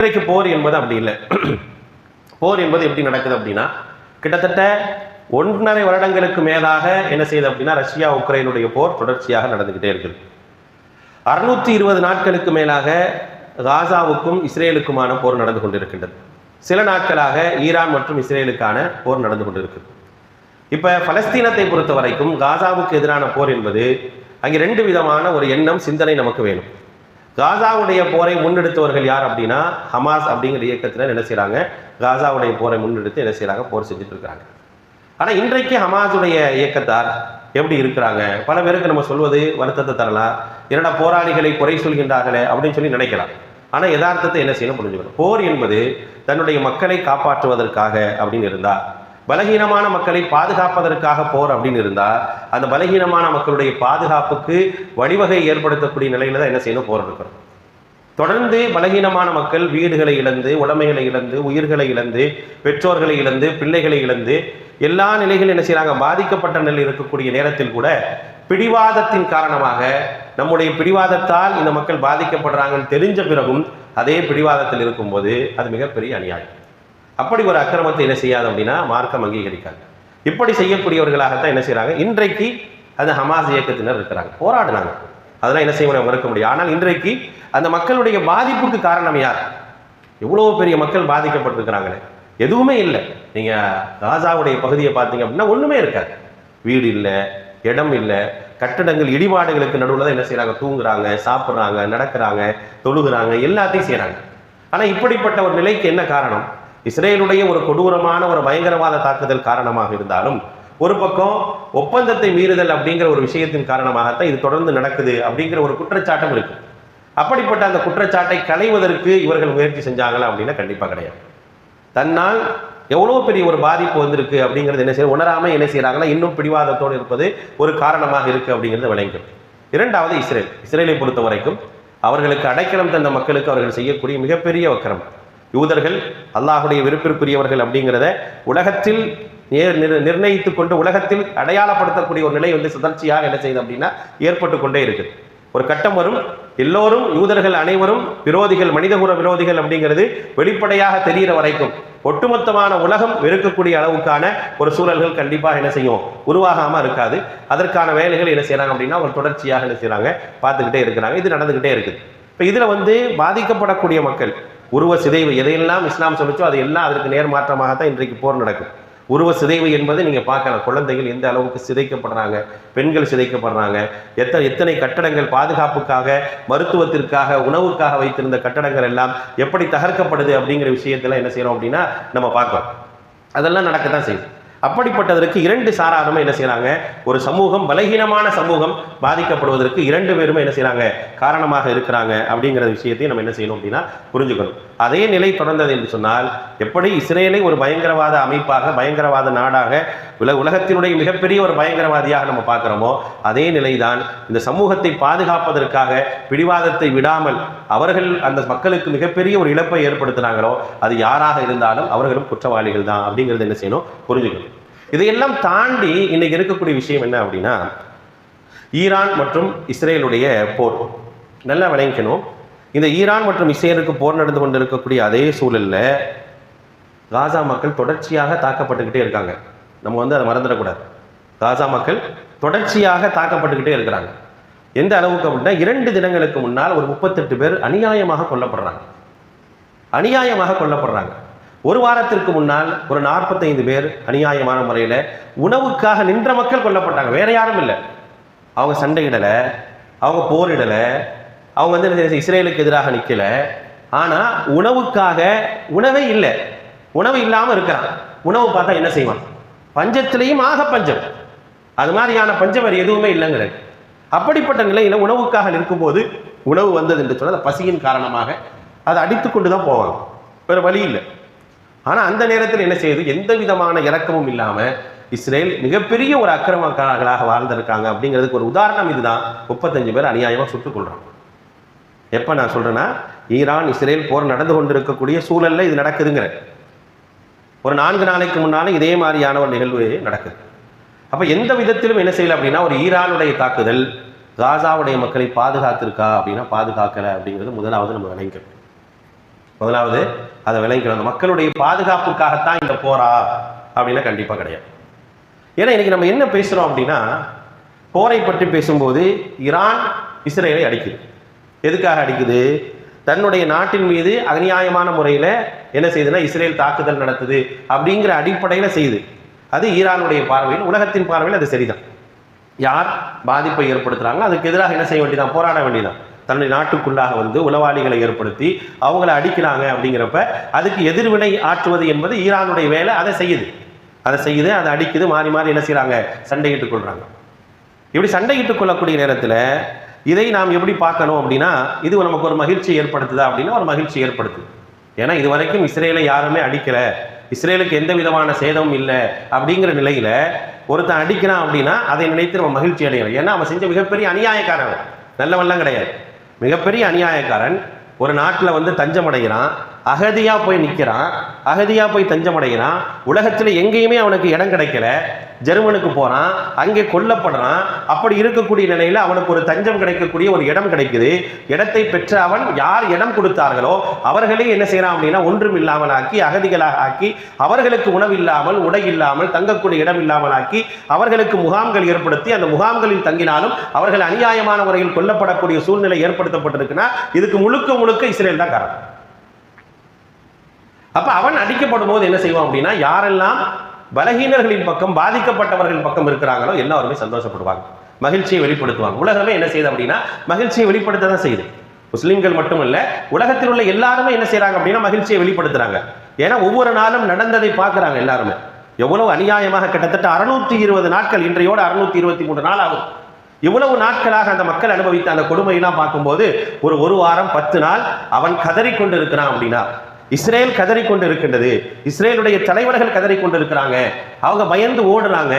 இன்றைக்கு போர் என்பது அப்படி இல்லை. போர் என்பது எப்படி நடக்குது அப்படின்னா கிட்டத்தட்ட ஒன்றரை வருடங்களுக்கு மேலாக என்ன செய்யுது அப்படின்னா ரஷ்யா உக்ரைனுடைய போர் தொடர்ச்சியாக நடந்துகிட்டே இருக்குது. அறுநூற்றி இருபது நாட்களுக்கு மேலாக காசாவுக்கும் இஸ்ரேலுக்குமான போர் நடந்து கொண்டிருக்கின்றது. சில நாட்களாக ஈரான் மற்றும் இஸ்ரேலுக்கான போர் நடந்து கொண்டிருக்கு இப்போ பலஸ்தீனத்தை பொறுத்த வரைக்கும் காசாவுக்கு எதிரான போர் என்பது அங்கே ரெண்டு விதமான ஒரு எண்ணம் சிந்தனை நமக்கு வேணும். காசாவுடைய போரை முன்னெடுத்தவர்கள் யார் அப்படின்னா ஹமாஸ் அப்படிங்கிற இயக்கத்தில் என்ன செய்கிறாங்க காசாவுடைய போரை முன்னெடுத்து என்ன செய்கிறாங்க போர் செஞ்சுட்டு இருக்கிறாங்க. ஆனால் இன்றைக்கு ஹமாஸுடைய இயக்கத்தார் எப்படி இருக்கிறாங்க? பல பேருக்கு நம்ம சொல்வது வருத்தத்தை தரலாம் என்னடா போராளிகளை குறை சொல்கின்றார்களே அப்படின்னு சொல்லி நினைக்கலாம். ஆனால் யதார்த்தத்தை என்ன செய்யணும்? புரிஞ்சுக்கணும். போர் என்பது தன்னுடைய மக்களை காப்பாற்றுவதற்காக அப்படின்னு இருந்தால் பலகீனமான மக்களை பாதுகாப்பதற்காக போர் அப்படின்னு இருந்தால் அந்த பலகீனமான மக்களுடைய பாதுகாப்புக்கு வழிவகை ஏற்படுத்தக்கூடிய நிலையில தான் என்ன செய்யணும்? போர் எடுக்கிறோம் தொடர்ந்து பலகீனமான மக்கள் வீடுகளை இழந்து உடைமைகளை இழந்து உயிர்களை இழந்து பெற்றோர்களை இழந்து பிள்ளைகளை இழந்து எல்லா நிலைகளும் என்ன செய்கிறாங்க பாதிக்கப்பட்ட நிலையில் இருக்கக்கூடிய நேரத்தில் கூட பிடிவாதத்தின் காரணமாக நம்முடைய பிடிவாதத்தால் இந்த மக்கள் பாதிக்கப்படுறாங்கன்னு தெரிஞ்ச பிறகும் அதே பிடிவாதத்தில் இருக்கும்போது அது மிகப்பெரிய அநியாயம். அப்படி ஒரு அக்கிரமத்தை என்ன செய்யாது அப்படின்னா மார்க்கம் அங்கீகரிக்காங்க இப்படி செய்யக்கூடியவர்களாகத்தான் என்ன செய்கிறாங்க இன்றைக்கு அந்த ஹமாஸ் இயக்கத்தினர் இருக்கிறாங்க. போராடினாங்க. அதெல்லாம் என்ன செய்ய முடியும் மறுக்க முடியும் ஆனால் இன்றைக்கு அந்த மக்களுடைய பாதிப்புக்கு காரணம் யார்? எவ்வளோ பெரிய மக்கள் பாதிக்கப்பட்டிருக்கிறாங்களே. எதுவுமே இல்லை. நீங்கள் காசாவுடைய பகுதியை பார்த்தீங்க அப்படின்னா ஒன்றுமே இருக்காது. வீடு இல்லை இடம் இல்லை. கட்டடங்கள் இடிபாடுகளுக்கு நடுவில் தான் என்ன செய்கிறாங்க தூங்குறாங்க சாப்பிட்றாங்க நடக்கிறாங்க தொழுகிறாங்க எல்லாத்தையும் செய்கிறாங்க ஆனால் இப்படிப்பட்ட ஒரு நிலைக்கு என்ன காரணம்? இஸ்ரேலுடைய ஒரு கொடூரமான ஒரு பயங்கரவாத தாக்குதல் காரணமாக இருந்தாலும் ஒரு பக்கம் ஒப்பந்தத்தை மீறுதல் அப்படிங்கிற ஒரு விஷயத்தின் காரணமாகத்தான் இது தொடர்ந்து நடக்குது அப்படிங்கிற ஒரு குற்றச்சாட்டும் இருக்கு. அப்படிப்பட்ட அந்த குற்றச்சாட்டை களைவதற்கு இவர்கள் முயற்சி செஞ்சாங்களா அப்படின்னா கண்டிப்பாக கிடையாது. தன்னால் எவ்வளோ பெரிய ஒரு பாதிப்பு வந்திருக்கு அப்படிங்கிறது என்ன செய்ய உணராமல் என்ன செய்கிறாங்கன்னா இன்னும் பிடிவாதத்தோடு இருப்பது ஒரு காரணமாக இருக்குது அப்படிங்கிறது விளங்கும். இரண்டாவது இஸ்ரேல். இஸ்ரேலை பொறுத்த வரைக்கும் அவர்களுக்கு அடைக்கலம் தந்த மக்களுக்கு அவர்கள் செய்யக்கூடிய மிகப்பெரிய வக்கிரம். யூதர்கள் அல்லாஹுடைய விருப்பிற்குரியவர்கள் அப்படிங்கிறத உலகத்தில் நேர் நிர் நிர்ணயித்து கொண்டு உலகத்தில் அடையாளப்படுத்தக்கூடிய ஒரு நிலை வந்து சுதர்ச்சியாக என்ன செய்யுது அப்படின்னா ஏற்பட்டு கொண்டே இருக்குது ஒரு கட்டம் வரும் எல்லோரும் யூதர்கள் அனைவரும் விரோதிகள் மனிதகுர விரோதிகள் அப்படிங்கிறது வெளிப்படையாக தெரிகிற வரைக்கும் ஒட்டுமொத்தமான உலகம் வெறுக்கக்கூடிய அளவுக்கான ஒரு சூழல்கள் கண்டிப்பாக என்ன செய்யும்? உருவாகாம இருக்காது. அதற்கான வேலைகள் என்ன செய்கிறாங்க அப்படின்னா ஒரு தொடர்ச்சியாக என்ன செய்கிறாங்க பார்த்துக்கிட்டே இருக்கிறாங்க. இது நடந்துக்கிட்டே இருக்குது. இப்போ இதில் வந்து பாதிக்கப்படக்கூடிய மக்கள் உருவ சிதைவு எதையெல்லாம் இஸ்லாம் சொல்லிச்சோ அது எல்லாம் அதற்கு நேர்மாற்றமாக தான் இன்றைக்கு போர் நடக்கும். உருவ சிதைவு என்பதை நீங்கள் பார்க்கலாம். குழந்தைகள் எந்த அளவுக்கு சிதைக்கப்படுறாங்க பெண்கள் சிதைக்கப்படுறாங்க எத்தனை எத்தனை கட்டடங்கள் பாதுகாப்புக்காக மருத்துவத்திற்காக உணவுக்காக வைத்திருந்த கட்டடங்கள் எல்லாம் எப்படி தகர்க்கப்படுது அப்படிங்கிற விஷயத்தெல்லாம் என்ன செய்கிறோம் அப்படின்னா நம்ம பார்க்கலாம். அதெல்லாம் நடக்கத்தான் செய்யும் அப்படிப்பட்டதற்கு இரண்டு சாராரும் என்ன செய்கிறாங்க ஒரு சமூகம் பலகீனமான சமூகம் பாதிக்கப்படுவதற்கு இரண்டு பேருமே என்ன செய்கிறாங்க காரணமாக இருக்கிறாங்க அப்படிங்கிற விஷயத்தையும் நம்ம என்ன செய்யணும் அப்படின்னா புரிஞ்சுக்கணும். அதே நிலை தொடர்ந்தது என்று சொன்னால் எப்படி இஸ்ரேலை ஒரு பயங்கரவாத அமைப்பாக பயங்கரவாத நாடாக உலக உலகத்தினுடைய மிகப்பெரிய ஒரு பயங்கரவாதியாக நம்ம பார்க்குறோமோ அதே நிலைதான் இந்த சமூகத்தை பாதுகாப்பதற்காக பிடிவாதத்தை விடாமல் அவர்கள் அந்த மக்களுக்கு மிகப்பெரிய ஒரு இழப்பை ஏற்படுத்துனாங்களோ அது யாராக இருந்தாலும் அவர்களும் குற்றவாளிகள் தான் அப்படிங்கிறது என்ன செய்யணும்? புரிஞ்சுக்கணும். இதையெல்லாம் தாண்டி இன்னைக்கு இருக்கக்கூடிய விஷயம் என்ன அப்படின்னா ஈரான் மற்றும் இஸ்ரேலுடைய போர். நல்லா விளங்கிக்கணும். இந்த ஈரான் மற்றும் இஸ்ரேலுக்கு போர் நடந்து கொண்டு இருக்கக்கூடிய அதே சூழல்ல காசா மக்கள் தொடர்ச்சியாக தாக்கப்பட்டுக்கிட்டே இருக்காங்க. நம்ம வந்து அதை மறந்துடக்கூடாது. காசா மக்கள் தொடர்ச்சியாக தாக்கப்பட்டுக்கிட்டே இருக்கிறாங்க. எந்த அளவுக்கு அப்படின்னா இரண்டு தினங்களுக்கு முன்னால் ஒரு முப்பத்தெட்டு பேர் அநியாயமாக கொல்லப்படுறாங்க. அநியாயமாக கொல்லப்படுறாங்க. ஒரு வாரத்திற்கு முன்னால் ஒரு நாற்பத்தைந்து பேர் அநியாயமான முறையில் உணவுக்காக நின்ற மக்கள் கொல்லப்பட்டாங்க. வேற யாரும் இல்லை. அவங்க சண்டையிடலை அவங்க போரிடலை அவங்க வந்து இஸ்ரேலுக்கு எதிராக நிற்கல ஆனால் உணவுக்காக உணவே இல்லை. உணவு இல்லாமல் இருக்கிறான். உணவு பார்த்தா என்ன செய்வான்? பஞ்சத்திலையும் ஆக பஞ்சம். அது மாதிரியான பஞ்சம் வேறு எதுவுமே இல்லைங்கிறது அப்படிப்பட்ட நிலையில் உணவுக்காக நிற்கும்போது உணவு வந்தது என்று சொன்னால் அந்த பசியின் காரணமாக அதை அடித்து கொண்டு தான் போவாங்க. வேறு வழி இல்லை. ஆனால் அந்த நேரத்தில் என்ன செய்யுது? எந்த விதமான இறக்கமும் இல்லாமல் இஸ்ரேல் மிகப்பெரிய ஒரு அக்கிரமக்காரர்களாக வாழ்ந்திருக்காங்க அப்படிங்கிறதுக்கு ஒரு உதாரணம் இதுதான். முப்பத்தஞ்சு பேர் அநியாயமாக சுட்டுக் கொள்கிறாங்க எப்போ நான் சொல்கிறேன்னா ஈரான் இஸ்ரேல் போர் நடந்து கொண்டிருக்கக்கூடிய சூழலில் இது நடக்குதுங்கிற. ஒரு நான்கு நாளைக்கு முன்னாலும் இதே மாதிரியான ஒரு நிகழ்வு நடக்குது. அப்போ எந்த விதத்திலும் என்ன செய்யலை அப்படின்னா ஒரு ஈரானுடைய தாக்குதல் காசாவுடைய மக்களை பாதுகாத்திருக்கா அப்படின்னா பாதுகாக்கலை அப்படிங்கிறது முதலாவது நம்ம விளங்கிக்கணும். முதலாவது அதை விளங்கிக்கணும். அந்த மக்களுடைய பாதுகாப்புக்காகத்தான் இந்த போரா அப்படின்னா கண்டிப்பாக கிடையாது. ஏன்னா இன்னைக்கு நம்ம என்ன பேசுகிறோம் அப்படின்னா போரை பற்றி பேசும்போது ஈரான் இஸ்ரேலை அடிக்குது. எதுக்காக அடிக்குது? தன்னுடைய நாட்டின் மீது அநியாயமான முறையில் என்ன செய்யுதுன்னா இஸ்ரேல் தாக்குதல் நடத்துது அப்படிங்கிற அடிப்படையில் செய்யுது. அது ஈரானுடைய பார்வையில் உலகத்தின் பார்வையில் அது சரிதான். யார் பாதிப்பை ஏற்படுத்துகிறாங்களோ அதுக்கு எதிராக என்ன செய்ய வேண்டியதான் போராட வேண்டியதான் தன்னுடைய நாட்டுக்குள்ளாக வந்து உளவாளிகளை ஏற்படுத்தி அவங்கள அடிக்கிறாங்க அப்படிங்கிறப்ப அதுக்கு எதிர்வினை ஆற்றுவது என்பது ஈரானுடைய வேலை அதை செய்யுது. அதை செய்யுது அதை அடிக்குது மாறி மாறி என்ன செய்கிறாங்க சண்டையிட்டுக் கொள்றாங்க. இப்படி சண்டையிட்டுக் கொள்ளக்கூடிய நேரத்தில் இதை நாம் எப்படி பார்க்கணும் அப்படின்னா இது நமக்கு ஒரு மகிழ்ச்சி ஏற்படுத்துதா அப்படின்னா ஒரு மகிழ்ச்சி ஏற்படுத்துது. ஏன்னா இது வரைக்கும் இஸ்ரேலை யாருமே அடிக்கலை. இஸ்ரேலுக்கு எந்த விதமான சேதமும் இல்லை அப்படிங்கிற நிலையில ஒருத்தன் அடிக்கிறான் அப்படின்னா அதை நினைத்து நம்ம மகிழ்ச்சி அடைகிறோம் ஏன்னா அவன் செஞ்ச மிகப்பெரிய அநியாயக்காரன் நல்லவெல்லாம் கிடையாது. மிகப்பெரிய அநியாயக்காரன் ஒரு நாட்டில் வந்து தஞ்சம் அடைகிறான் அகதியா போய் நிற்கிறான் அகதியா போய் தஞ்சம் அடைகிறான் உலகத்தில் எங்கேயுமே அவனுக்கு இடம் கிடைக்கல. ஜெர்மனுக்கு போறான் அங்கே கொல்லப்படுறான். அப்படி இருக்கக்கூடிய நிலையில் அவனுக்கு ஒரு தஞ்சம் கிடைக்கக்கூடிய ஒரு இடம் கிடைக்குது. இடத்தை பெற்ற அவன் யார் இடம் கொடுத்தார்களோ அவர்களே என்ன செய்யறான் அப்படின்னா ஒன்றும் இல்லாமல் ஆக்கி அகதிகளாக ஆக்கி அவர்களுக்கு உணவு இல்லாமல் உடை இல்லாமல் தங்கக்கூடிய இடம் இல்லாமல் ஆக்கி அவர்களுக்கு முகாம்கள் ஏற்படுத்தி அந்த முகாம்களில் தங்கினாலும் அவர்கள் அநியாயமான முறையில் கொல்லப்படக்கூடிய சூழ்நிலை ஏற்படுத்தப்பட்டிருக்குன்னா இதுக்கு முழுக்க முழுக்க இஸ்ரேல் தான் காரணம். அப்ப அவன் அடிக்கப்படும் போது என்ன செய்வான் அப்படின்னா யாரெல்லாம் பலகீனர்களின் பக்கம் பாதிக்கப்பட்டவர்களின் பக்கம் இருக்கிறாங்களோ எல்லாருமே சந்தோஷப்படுவாங்க. மகிழ்ச்சியை வெளிப்படுத்துவாங்க. உலகமே என்ன செய்யுது அப்படின்னா மகிழ்ச்சியை வெளிப்படுத்த தான் செய்யுது. முஸ்லீம்கள் மட்டுமல்ல உலகத்தில் உள்ள எல்லாருமே என்ன செய்றாங்க அப்படின்னா மகிழ்ச்சியை வெளிப்படுத்துறாங்க. ஏன்னா ஒவ்வொரு நாளும் நடந்ததை பார்க்கறாங்க எல்லாருமே. எவ்வளவு அநியாயமாக கிட்டத்தட்ட அறுநூத்தி இருபது நாட்கள் இன்றையோடு அறுநூத்தி இருபத்தி மூன்று நாள் ஆகும் இவ்வளவு நாட்களாக அந்த மக்கள் அனுபவித்த அந்த கொடுமையெல்லாம் பார்க்கும்போது ஒரு ஒரு வாரம் பத்து நாள் அவன் கதறிக்கொண்டு இருக்கிறான் அப்படின்னா இஸ்ரேல் கதறி கொண்டு இருக்கின்றது இஸ்ரேலுடைய தலைவர்கள் கதறி கொண்டிருக்கிறாங்க அவங்க பயந்து ஓடுறாங்க.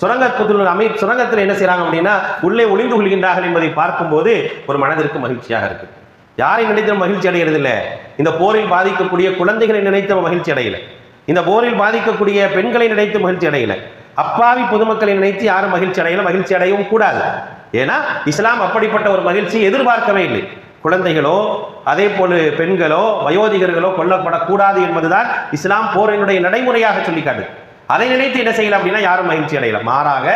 சுரங்கத்தில் அமை சுரங்கத்தில் என்ன செய்யறாங்க அப்படின்னா உள்ளே ஒளிந்து கொள்கின்றார்கள் என்பதை பார்க்கும்போது ஒரு மனதிற்கு மகிழ்ச்சியாக இருக்கு யாரை நினைத்து மகிழ்ச்சி அடைகிறது இல்லை இந்த போரில் பாதிக்கக்கூடிய குழந்தைகளை நினைத்து மகிழ்ச்சி அடையல. இந்த போரில் பாதிக்கக்கூடிய பெண்களை நினைத்து மகிழ்ச்சி அடையல. அப்பாவி பொதுமக்களை நினைத்து யாரும் மகிழ்ச்சி அடையல. மகிழ்ச்சி அடையவும் கூடாது. ஏன்னா இஸ்லாம் அப்படிப்பட்ட ஒரு மகிழ்ச்சியை எதிர்பார்க்கவே இல்லை. குழந்தைகளோ அதே போல பெண்களோ வயோதிகர்களோ கொல்லப்படக்கூடாது என்பதுதான் இஸ்லாம் போரினுடைய நடைமுறையாக சொல்லிக்காட்டு அதை நினைத்து என்ன செய்யலாம் அப்படின்னா யாரும் மகிழ்ச்சி அடையலாம் மாறாக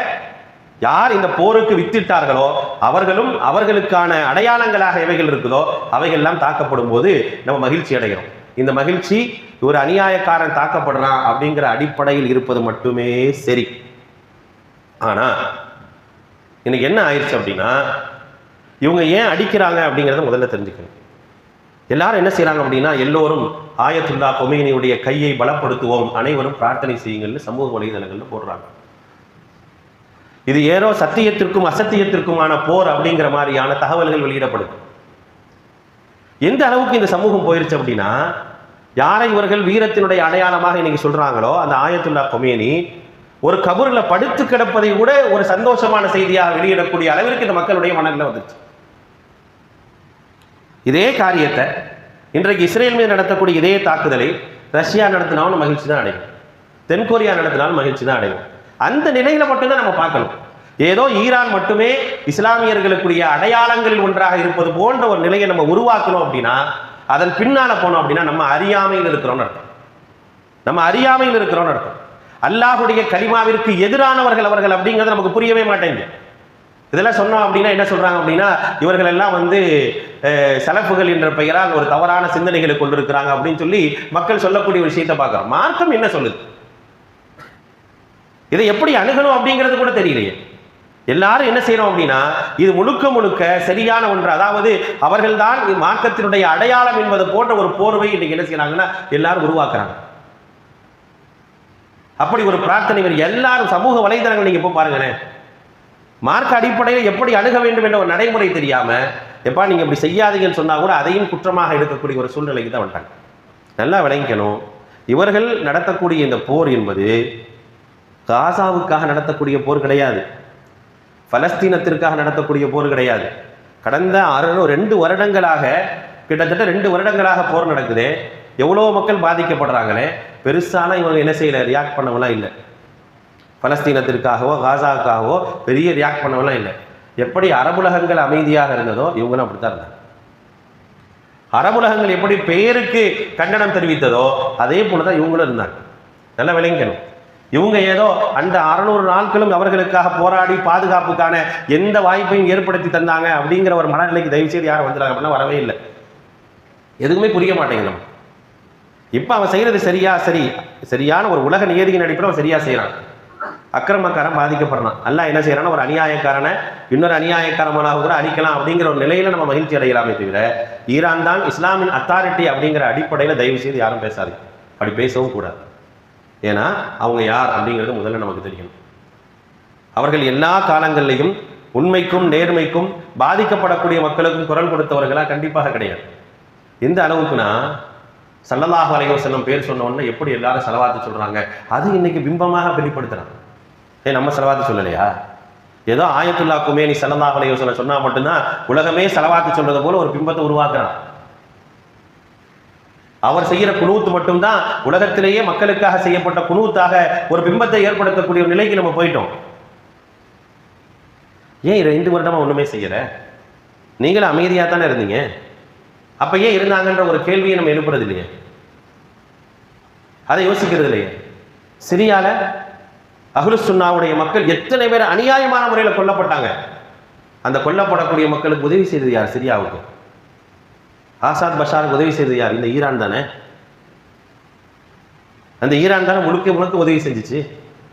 யார் இந்த போருக்கு வித்திட்டார்களோ அவர்களும் அவர்களுக்கான அடையாளங்களாக எவைகள் இருக்குதோ அவைகள்லாம் எல்லாம் தாக்கப்படும் போது நம்ம மகிழ்ச்சி அடைகிறோம். இந்த மகிழ்ச்சி ஒரு அநியாயக்காரன் தாக்கப்படுறான் அப்படிங்கிற அடிப்படையில் இருப்பது மட்டுமே சரி. ஆனா இன்னைக்கு என்ன ஆயிடுச்சு அப்படின்னா இவங்க ஏன் அடிக்கிறாங்க அப்படிங்கிறத முதல்ல தெரிஞ்சுக்கணும். எல்லாரும் என்ன செய்கிறாங்க அப்படின்னா எல்லோரும் ஆயத்துல்லா கொமேனியுடைய கையை பலப்படுத்துவோம் அனைவரும் பிரார்த்தனை செய்யுங்கள்னு சமூக வலைதளங்கள்ல போடுறாங்க. இது ஏதோ சத்தியத்திற்கும் அசத்தியத்திற்குமான போர் அப்படிங்கிற மாதிரியான தகவல்கள் வெளியிடப்படுது. எந்த அளவுக்கு இந்த சமூகம் போயிருச்சு அப்படின்னா யாரை இவர்கள் வீரத்தினுடைய அடையாளமாக இன்னைக்கு சொல்றாங்களோ அந்த ஆயத்துல்லா கொமேனி ஒரு கபூரில் படுத்து கிடப்பதை கூட ஒரு சந்தோஷமான செய்தியாக வெளியிடக்கூடிய அளவிற்கு இந்த மக்களுடைய மனநிலை வந்துருச்சு. இதே காரியத்தை இன்றைக்கு இஸ்ரேல் மீது நடத்தக்கூடிய இதே தாக்குதலை ரஷ்யா நடத்தினாலும் மகிழ்ச்சி தான் அடையும். தென்கொரியா நடத்தினாலும் மகிழ்ச்சி தான் அடையும். அந்த நிலையில மட்டும்தான் நம்ம பார்க்கணும். ஏதோ ஈரான் மட்டுமே இஸ்லாமியர்களுக்குரிய அடையாளங்களில் ஒன்றாக இருப்பது போன்ற ஒரு நிலையை நம்ம உருவாக்கணும் அப்படின்னா அதன் பின்னால போனோம் அப்படின்னா நம்ம அறியாமையில் இருக்கிறோம்னு அர்த்தம். நம்ம அறியாமையில் இருக்கிறோம்னு அர்த்தம். அல்லாஹுடைய கலிமாவிற்கு எதிரானவர்கள் அவர்கள் அப்படிங்கிறது நமக்கு புரியவே மாட்டேங்குது. இதெல்லாம் சொன்னோம் அப்படின்னா என்ன சொல்றாங்க அப்படின்னா இவர்கள் எல்லாம் வந்து செலப்புகள் என்ற பெயரால் ஒரு தவறான சிந்தனைகளை கொண்டிருக்கிறாங்க அப்படின்னு சொல்லி மக்கள் சொல்லக்கூடிய ஒரு விஷயத்தை பார்க்குறோம். மார்க்கம் என்ன சொல்லுது? இதை எப்படி அணுகணும் அப்படிங்கிறது கூட தெரியலையே. எல்லாரும் என்ன செய்யறோம் அப்படின்னா இது முழுக்க முழுக்க சரியான ஒன்று. அதாவது அவர்கள்தான் மார்க்கத்தினுடைய அடையாளம் என்பது போன்ற ஒரு போர்வை இன்னைக்கு என்ன செய்யறாங்கன்னா எல்லாரும் உருவாக்குறாங்க. அப்படி ஒரு பிரார்த்தனை எல்லாரும் சமூக வலைதளங்கள் நீங்க இப்போ பாருங்களேன். மார்க்க அடிப்படையில் எப்படி அணுக வேண்டும் என்ற ஒரு நடைமுறை தெரியாம எப்பா நீங்க இப்படி செய்யாதீங்கன்னு சொன்னா கூட அதையும் குற்றமாக எடுக்கக்கூடிய ஒரு சூழ்நிலைக்கு தான் வந்துட்டாங்க. நல்லா விளங்கிக்கணும். இவர்கள் நடத்தக்கூடிய இந்த போர் என்பது காசாவுக்காக நடத்தக்கூடிய போர் கிடையாது. பலஸ்தீனத்திற்காக நடத்தக்கூடிய போர் கிடையாது. கடந்த அறு ரெண்டு வருடங்களாக கிட்டத்தட்ட ரெண்டு வருடங்களாக போர் நடக்குது. எவ்வளோ மக்கள் பாதிக்கப்படுறாங்களே? பெருசான இவங்க என்ன செய்யல? ரியாக்ட் பண்ணவெல்லாம் இல்லை. பலஸ்தீனத்திற்காகவோ காசாவுக்காகவோ பெரிய ரியாக்ட் பண்ணவெல்லாம் இல்லை. எப்படி அரபுலகங்கள் அமைதியாக இருந்ததோ இவங்களும் அப்படித்தான் இருந்தாங்க. அரபுலகங்கள் எப்படி பெயருக்கு கண்டனம் தெரிவித்ததோ அதே போல தான் இவங்களும் இருந்தாங்க. நல்லா விளங்கணும் இவங்க ஏதோ அந்த அறநூறு நாட்களும் அவர்களுக்காக போராடி பாதுகாப்புக்கான எந்த வாய்ப்பையும் ஏற்படுத்தி தந்தாங்க அப்படிங்கிற ஒரு மனநிலைக்கு தயவு செய்து யாரும் வந்துடுறாங்க அப்படின்னா வரவே இல்லை. எதுவுமே புரிய மாட்டேங்குது நம்ம. இப்போ அவன் செய்கிறது சரியா சரி சரியான ஒரு உலக நியதியின் அடிப்படையில் அவன் சரியா செய்கிறான் அக்கிரமக்காரன் பாதிக்கப்படுறான். அல்ல என்ன செய்யறான்னா ஒரு அநியாயக்காரனை இன்னொரு அநியாயக்காரனாக கூட அழிக்கலாம் அப்படிங்கிற ஒரு நிலையில நம்ம மகிழ்ச்சி அடையலாமே தவிர ஈரான் தான் இஸ்லாமின் அத்தாரிட்டி அப்படிங்கிற அடிப்படையில் தயவு செய்து யாரும் பேசாது அப்படி பேசவும் கூடாது. ஏன்னா அவங்க யார் அப்படிங்கிறது முதல்ல நமக்கு தெரியணும். அவர்கள் எல்லா காலங்களிலையும் உண்மைக்கும் நேர்மைக்கும் பாதிக்கப்படக்கூடிய மக்களுக்கும் குரல் கொடுத்தவர்களா கண்டிப்பாக கிடையாது. எந்த அளவுக்குனா சல்லல்லாஹு அலைஹி பேர் சொன்ன உடனே எப்படி எல்லாரும் செலவாத்து சொல்றாங்க அது இன்னைக்கு பிம்பமாக வெளிப்படுத்துறாங்க. ஏ நம்ம செலவாத்து சொல்லலையா? ஏதோ ஆயத்துல்லா குமேனி சல்லல்லாஹு அலைஹி வஸல்லம் சொன்னா மட்டும்தான் உலகமே செலவாத்து சொல்றது போல ஒரு பிம்பத்தை உருவாக்குறான். அவர் செய்கிற குணூத்து மட்டும்தான் உலகத்திலேயே மக்களுக்காக செய்யப்பட்ட குணூத்தாக ஒரு பிம்பத்தை ஏற்படுத்தக்கூடிய ஒரு நிலைக்கு நம்ம போயிட்டோம். ஏன் ரெண்டு வருடமா ஒண்ணுமே செய்யற நீங்களும் அமைதியா தானே இருந்தீங்க? அப்ப ஏன் இருந்தாங்கன்ற ஒரு கேள்வியை நம்ம எழுப்புறது இல்லையே? அதை யோசிக்கிறது இல்லையே? சிரியால அஹ்லுஸ் சுன்னாவுடைய மக்கள் எத்தனை பேர் அநியாயமான முறையில் கொல்லப்பட்டாங்க? அந்த கொல்லப்படக்கூடிய மக்களுக்கு உதவி செய்தது யார்? சிரியாவுக்கு. ஆசாத் பஷாருக்கு உதவி செய்தது யார்? இந்த ஈரான் தானே? அந்த ஈரான் தானே முழுக்க முழுக்க உதவி செஞ்சுச்சு.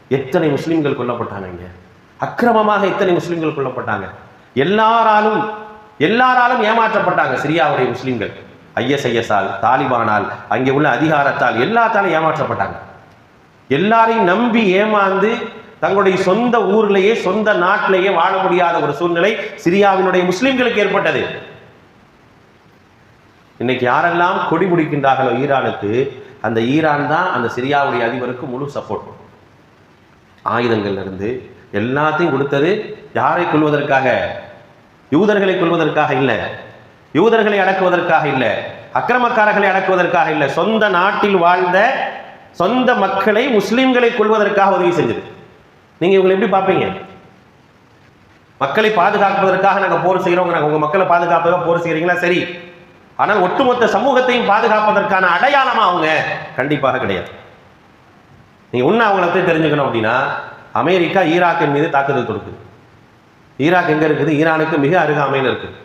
எத்தனை முஸ்லீம்கள் கொல்லப்பட்டாங்க இங்கே? அக்கிரமமாக எத்தனை முஸ்லீம்கள் கொல்லப்பட்டாங்க? எல்லாராலும் எல்லாராலும் ஏமாற்றப்பட்டாங்க சிரியாவுடைய முஸ்லீம்கள். ஐஎஸ்ஐஎஸ்ஆல் தாலிபானால் அங்கே உள்ள அதிகாரத்தால் எல்லாத்தாலும் ஏமாற்றப்பட்டாங்க. எல்லாரையும் நம்பி ஏமாந்து தங்களுடைய சொந்த ஊர்லயே சொந்த நாட்டிலேயே வாழ முடியாத ஒரு சூழ்நிலை சிரியாவினுடைய முஸ்லிம்களுக்கு ஏற்பட்டது. இன்னைக்கு யாரெல்லாம் கொடி முடிக்கின்றார்களோ ஈரானுக்கு அந்த ஈரான் தான் அந்த சிரியாவுடைய அதிபருக்கு முழு சப்போர்ட் ஆயுதங்கள்ல இருந்து எல்லாத்தையும் கொடுத்தது யாரை கொள்வதற்காக யூதர்களை கொள்வதற்காக இல்லை. யூதர்களை அடக்குவதற்காக இல்லை. அக்கிரமக்காரர்களை அடக்குவதற்காக இல்லை. சொந்த நாட்டில் வாழ்ந்த சொந்த மக்களை முஸ்லீம்களை கொள்வதற்காக உதவி செஞ்சது. நீங்க இவங்களை எப்படி பார்ப்பீங்க? மக்களை பாதுகாப்பதற்காக நாங்கள் போர் செய்கிறோம் நாங்கள் உங்கள் மக்களை பாதுகாப்பதற்காக போர் செய்கிறீங்களா சரி. ஆனால் ஒட்டுமொத்த சமூகத்தையும் பாதுகாப்பதற்கான அடையாளமாக அவங்க? கண்டிப்பாக கிடையாது. நீங்கள் உன்ன அவங்கள பற்றி தெரிஞ்சுக்கணும் அப்படின்னா அமெரிக்கா ஈராக்கின் மீது தாக்குதல் தொடுக்குது. ஈராக் எங்கே இருக்குது? ஈரானுக்கு மிக அருகாமையில் இருக்குது.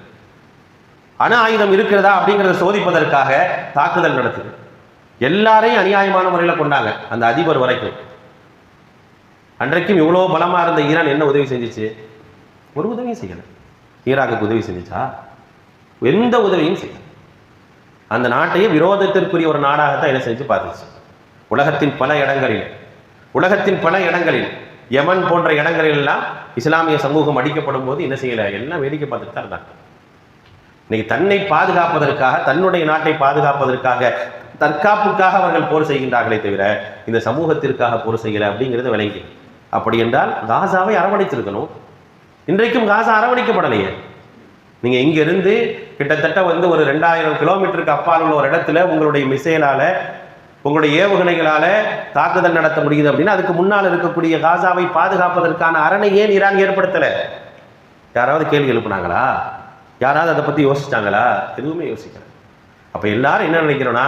அணு ஆயுதம் இருக்கிறதா அப்படிங்கிறத சோதிப்பதற்காக தாக்குதல் நடத்துது. எல்லாரையும் அநியாயமான முறையில் கொண்டாங்க அந்த அதிபர் வரைக்கும். அன்றைக்கும் இவ்வளோ பலமா இருந்த ஈரான் என்ன உதவி செஞ்சுச்சு? ஒரு உதவியும் செய்யலை. ஈராக்குக்கு உதவி செஞ்சுச்சா? எந்த உதவியும் செய்யல. அந்த நாட்டையே விரோதத்திற்குரிய ஒரு நாடாகத்தான் என்ன செஞ்சு பார்த்துச்சு. உலகத்தின் பல இடங்களில் உலகத்தின் பல இடங்களில் யமன் போன்ற இடங்களிலெல்லாம் இஸ்லாமிய சமூகம் அடிக்கப்படும் போது என்ன செய்யலை? எல்லாம் வேடிக்கை பார்த்துட்டு தான் இருந்தாங்க. இன்னைக்கு தன்னை பாதுகாப்பதற்காக தன்னுடைய நாட்டை பாதுகாப்பதற்காக தற்காப்புக்காக அவர்கள் போர் செய்கின்றார்களே தவிர இந்த சமூகத்திற்காக போர் செய்யலை அப்படிங்கிறது விளங்கி அப்படி என்றால் காசாவை அரவணைத்திருக்கணும். இன்றைக்கும் காசா அரவணைக்கப்படலையே. நீங்க இங்கேருந்து கிட்டத்தட்ட வந்து ஒரு ரெண்டாயிரம் கிலோமீட்டருக்கு அப்பால் உள்ள ஒரு இடத்துல உங்களுடைய மிசைலால உங்களுடைய ஏவுகணைகளால தாக்குதல் நடத்த முடியுது அப்படின்னா அதுக்கு முன்னால் இருக்கக்கூடிய காசாவை பாதுகாப்பதற்கான அரணை ஏன் ஈரான் ஏற்படுத்தல? யாராவது கேள்வி எழுப்புனாங்களா? யாராவது அதை பத்தி யோசிச்சாங்களா? எதுவுமே யோசிக்கல. அப்போ எல்லாரும் என்ன நினைக்கிறோம்னா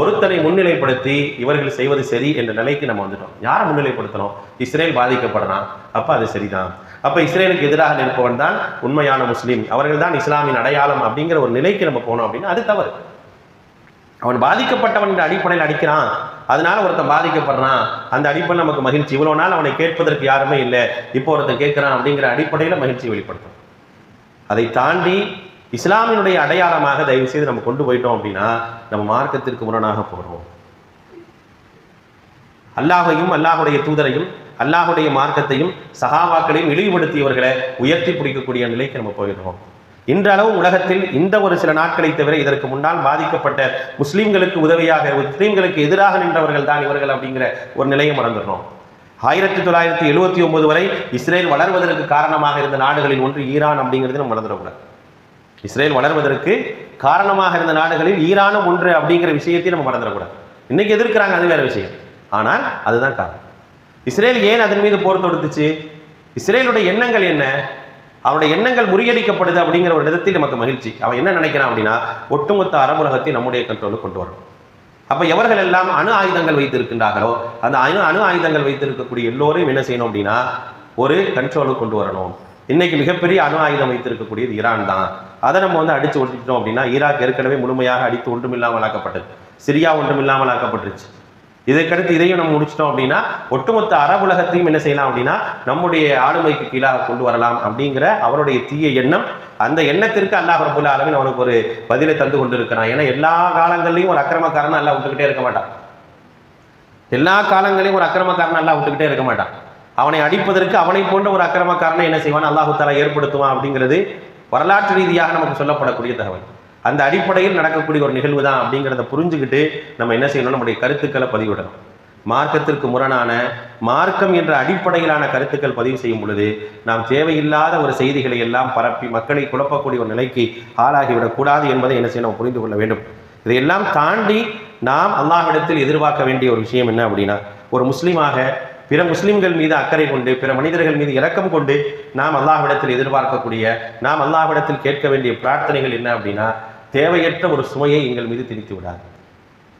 ஒருத்தனை முன்னிலைப்படுத்தி இவர்கள் செய்வது சரி என்ற நிலைக்கு நம்ம வந்துட்டோம். யாரை முன்னிலைப்படுத்தணும்? இஸ்ரேல் பாதிக்கப்படுறான் அப்போ அது சரிதான். அப்போ இஸ்ரேலுக்கு எதிராக நிற்பவன் தான் உண்மையான முஸ்லீம். அவர்கள் தான் இஸ்லாமின் அடையாளம் அப்படிங்கிற ஒரு நிலைக்கு நம்ம போனோம் அப்படின்னா அது தவறு. அவன் பாதிக்கப்பட்டவன் என்ற அடிப்படையில் அடிக்கிறான். அதனால ஒருத்தன் பாதிக்கப்படுறான். அந்த அடிப்படையில் நமக்கு மகிழ்ச்சி. இவ்வளோ நாள் அவனை கேட்பதற்கு யாருமே இல்லை. இப்போ ஒருத்தன் கேட்குறான் அப்படிங்கிற அடிப்படையில் மகிழ்ச்சி வெளிப்படுத்தும். அதை தாண்டி இஸ்லாமினுடைய அடையாளமாக தயவு செய்து நம்ம கொண்டு போயிட்டோம் அப்படின்னா நம்ம மார்க்கத்திற்கு முரணாக போகிறோம் அல்லாஹையும் அல்லாஹுடைய தூதரையும் அல்லாஹுடைய மார்க்கத்தையும் சகாபாக்களையும் இழிவுபடுத்தியவர்களை உயர்த்தி பிடிக்கக்கூடிய நிலைக்கு நம்ம போயிடுறோம். இன்றளவு உலகத்தில் இந்த ஒரு சில நாட்களை தவிர இதற்கு முன்னால் பாதிக்கப்பட்ட முஸ்லீம்களுக்கு உதவியாக முஸ்லீம்களுக்கு எதிராக நின்றவர்கள் தான் இவர்கள் அப்படிங்கிற ஒரு நிலையை மறந்துடுறோம். ஆயிரத்தி தொள்ளாயிரத்தி எழுவத்தி ஒன்பது வரை இஸ்ரேல் வளர்வதற்கு காரணமாக இருந்த நாடுகளில் ஒன்று ஈரான் அப்படிங்கிறது நம்ம மறந்துடக்கூடாது. இஸ்ரேல் வளர்வதற்கு காரணமாக இருந்த நாடுகளில் ஈரானும் ஒன்று அப்படிங்கிற விஷயத்தையும் நம்ம மறந்துடக்கூடாது. இன்னைக்கு எதிர்க்கிறாங்க அது வேற விஷயம். ஆனால் அதுதான் காரணம். இஸ்ரேல் ஏன் அதன் மீது போர் தொடுத்துச்சு? இஸ்ரேலுடைய எண்ணங்கள் என்ன? அவனுடைய எண்ணங்கள் முறியடிக்கப்படுது அப்படிங்கிற ஒரு விதத்தில் நமக்கு மகிழ்ச்சி. அவன் என்ன நினைக்கிறான் அப்படின்னா ஒட்டுமொத்த அரபுலகத்தை நம்முடைய கண்ட்ரோலுக்கு கொண்டு வரணும். அப்போ எவர்கள் எல்லாம் அணு ஆயுதங்கள் வைத்திருக்கின்றார்களோ அந்த அணு அணு ஆயுதங்கள் வைத்திருக்கக்கூடிய எல்லோரையும் என்ன செய்யணும் அப்படின்னா ஒரு கண்ட்ரோலுக்கு கொண்டு வரணும். இன்னைக்கு மிகப்பெரிய அணு ஆயுதம் வைத்திருக்கக்கூடியது ஈரான் தான். அதை நம்ம வந்து அடிச்சு ஒட்டிட்டோம் அப்படின்னா ஈராக் ஏற்கனவே முழுமையாக அடித்து ஒன்றுமில்லாமல் ஆக்கப்பட்டது சிரியா ஒன்றுமில்லாமல் ஆக்கப்பட்டுருச்சு இதற்கடுத்து இதையும் நம்ம முடிச்சிட்டோம் அப்படின்னா ஒட்டுமொத்த அரபுலகத்தையும் என்ன செய்யலாம் அப்படின்னா நம்முடைய ஆளுமைக்கு கீழாக கொண்டு வரலாம் அப்படிங்கிற அவருடைய தீய எண்ணம். அந்த எண்ணத்திற்கு அல்லாஹ் ரபுல்ல ஆலமின் அவனுக்கு ஒரு பதிலை தந்து கொண்டிருக்கிறான். ஏன்னா எல்லா காலங்கள்லையும் ஒரு அக்கிரமக்காரன் அல்லாஹ் விட்டுக்கிட்டே இருக்க மாட்டான். எல்லா காலங்களையும் ஒரு அக்கிரமக்காரன் அல்லாஹ் விட்டுக்கிட்டே இருக்க மாட்டான். அவனை அடிப்பதற்கு அவனை போன்ற ஒரு அக்கிரமக்காரனை என்ன செய்வான்? அல்லாஹு தாலா ஏற்படுத்துவான் அப்படிங்கிறது வரலாற்று ரீதியாக நமக்கு சொல்லப்படக்கூடிய தகவல். அந்த அடிப்படையில் நடக்கக்கூடிய ஒரு நிகழ்வு தான் அப்படிங்கிறத புரிஞ்சுக்கிட்டு நம்ம என்ன செய்யணும் நம்முடைய கருத்துக்களை பதிவிடணும். மார்க்கத்திற்கு முரணான மார்க்கம் என்ற அடிப்படையிலான கருத்துக்கள் பதிவு செய்யும் பொழுது நாம் தேவையில்லாத ஒரு செய்திகளை எல்லாம் பரப்பி மக்களை குழப்பக்கூடிய ஒரு நிலைக்கு ஆளாகிவிடக்கூடாது என்பதை என்ன செய்ய நம்ம புரிந்து கொள்ள வேண்டும். இதையெல்லாம் தாண்டி நாம் அல்லாஹிடத்தில் எதிர்பார்க்க வேண்டிய ஒரு விஷயம் என்ன அப்படின்னா ஒரு முஸ்லீமாக பிற முஸ்லிம்கள் மீது அக்கறை கொண்டு பிற மனிதர்கள் மீது இரக்கம் கொண்டு நாம் அல்லாஹ்விடத்தில் எதிர்பார்க்கக்கூடிய நாம் அல்லாஹ்விடத்தில் கேட்க வேண்டிய பிரார்த்தனைகள் என்ன அப்படின்னா தேவையற்ற ஒரு சுமையை எங்கள் மீது திணித்து விடாது.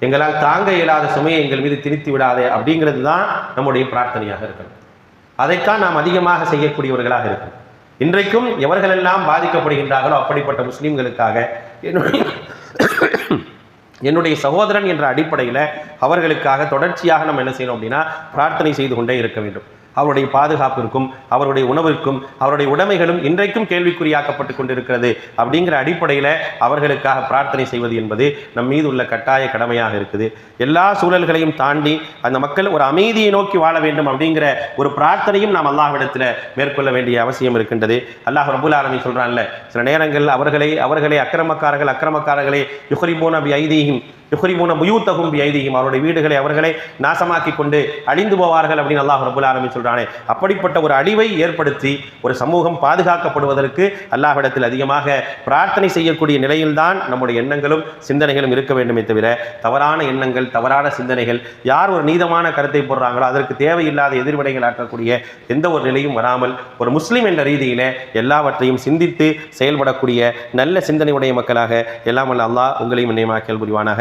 எங்களால் தாங்க இயலாத சுமையை எங்கள் மீது திணித்து விடாதே அப்படிங்கிறது தான் நம்முடைய பிரார்த்தனையாக இருக்கணும். அதைத்தான் நாம் அதிகமாக செய்யக்கூடியவர்களாக இருக்கணும். இன்றைக்கும் எவர்களெல்லாம் பாதிக்கப்படுகின்றார்களோ அப்படிப்பட்ட முஸ்லீம்களுக்காக என்னுடைய என்னுடைய சகோதரன் என்ற அடிப்படையில் அவர்களுக்காக தொடர்ச்சியாக நம்ம என்ன செய்யணும் அப்படின்னா பிரார்த்தனை செய்து கொண்டே இருக்க வேண்டும். அவருடைய பாதுகாப்பிற்கும் அவருடைய உணவிற்கும் அவருடைய உடைமைகளும் இன்றைக்கும் கேள்விக்குறியாக்கப்பட்டு கொண்டிருக்கிறது அப்படிங்கிற அடிப்படையில் அவர்களுக்காக பிரார்த்தனை செய்வது என்பது நம் மீது உள்ள கட்டாய கடமையாக இருக்குது. எல்லா சூழல்களையும் தாண்டி அந்த மக்கள் ஒரு அமைதியை நோக்கி வாழ வேண்டும் அப்படிங்கிற ஒரு பிரார்த்தனையும் நாம் அல்லாஹ்விடத்தில் மேற்கொள்ள வேண்டிய அவசியம் இருக்கின்றது. அல்லாஹ் ரபுல் ஆலமி சொல்கிறான்ல சில நேரங்கள் அவர்களை அவர்களை அக்கிரமக்காரர்கள் அக்கிரமக்காரர்களை யுஹரிபோன அபி ஐதீகம் யுஹரிமூன முயூத்தகும் பி ஐதீகம் அவருடைய வீடுகளை அவர்களை நாசமாக்கி கொண்டு அழிந்து போவார்கள் அப்படின்னு அல்லாஹ் ரபுல் ஆலமி சொல்றானே. அப்படிப்பட்ட ஒரு அழிவை ஏற்படுத்தி ஒரு சமூகம் பாதுகாக்கப்படுவதற்கு அல்லாஹிடத்தில் அதிகமாக பிரார்த்தனை செய்யக்கூடிய நிலையில்தான் நம்முடைய எண்ணங்களும் சிந்தனைகளும் இருக்க வேண்டுமே தவிர தவறான எண்ணங்கள் தவறான சிந்தனைகள் யார் ஒரு நீதமான கருத்தை போடுறாங்களோ அதற்கு தேவையில்லாத எதிர்வினைகள் ஆற்றக்கூடிய எந்த ஒரு நிலையும் வராமல் ஒரு முஸ்லீம் என்ற ரீதியில எல்லாவற்றையும் சிந்தித்து செயல்படக்கூடிய நல்ல சிந்தனையுடைய மக்களாக எல்லாம் அல்லாஹ் உங்களையும் நினைவாக்கல் புரிவானாக.